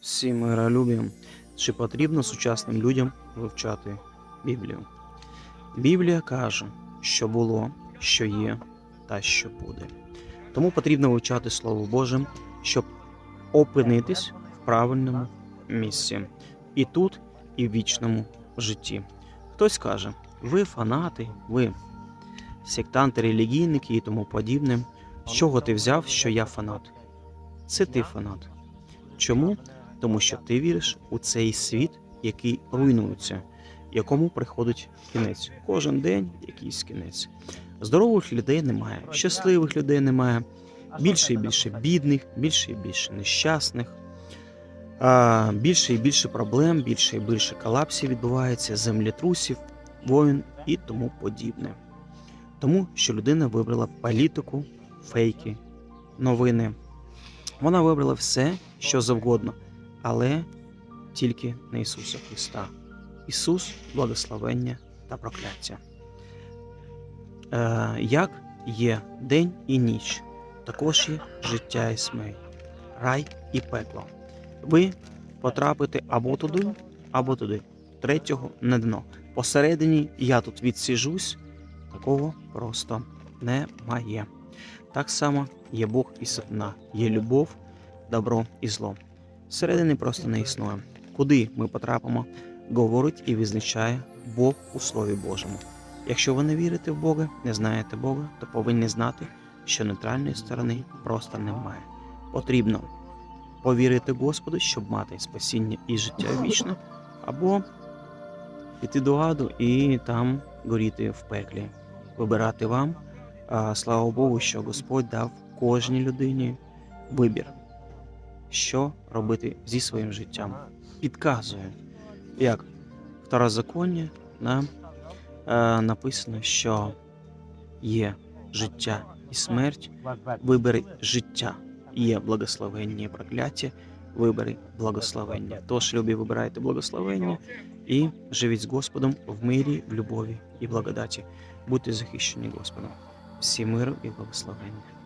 Всі миролюбі. Чи потрібно сучасним людям вивчати Біблію? Біблія каже, що було, що є та що буде. Тому потрібно вивчати Слово Боже, щоб опинитись в правильному місці. І тут, і в вічному житті. Хтось каже, ви фанати, ви сектанти, релігійники і тому подібне. З чого ти взяв, що я фанат? Це ти фанат. Чому? Тому що ти віриш у цей світ, який руйнується, якому приходить кінець. Кожен день якийсь кінець. Здорових людей немає, щасливих людей немає, більше і більше бідних, більше і більше нещасних, більше і більше проблем, більше і більше колапсів відбувається, землетрусів, воїн і тому подібне. Тому що людина вибрала політику, фейки, новини. Вона вибрала все, що завгодно, але тільки не Ісуса Христа. Ісус благословення та прокляття. Е, як є день і ніч, також є життя і смерть, рай і пекло. Ви потрапите або туди, або туди. Третього не дно. Посередині я тут відсіжусь, такого просто немає. Так само є Бог і сатана, є любов, добро і зло. Середини просто не існує. Куди ми потрапимо, говорить і визначає Бог у Слові Божому. Якщо ви не вірите в Бога, не знаєте Бога, то повинні знати, що нейтральної сторони просто немає. Потрібно повірити Господу, щоб мати спасіння і життя вічне, або піти до аду і там горіти в пеклі. Вибирати вам. Слава Богу, що Господь дав кожній людині вибір, що робити зі своїм життям. Підказує, як второзаконня нам е, написано, що є життя і смерть, вибери життя, є благословення і прокляття, вибери благословення. Тож, любі, вибирайте благословення і живіть з Господом в мирі, в любові і благодаті. Будьте захищені Господом. Всі миру і благословення.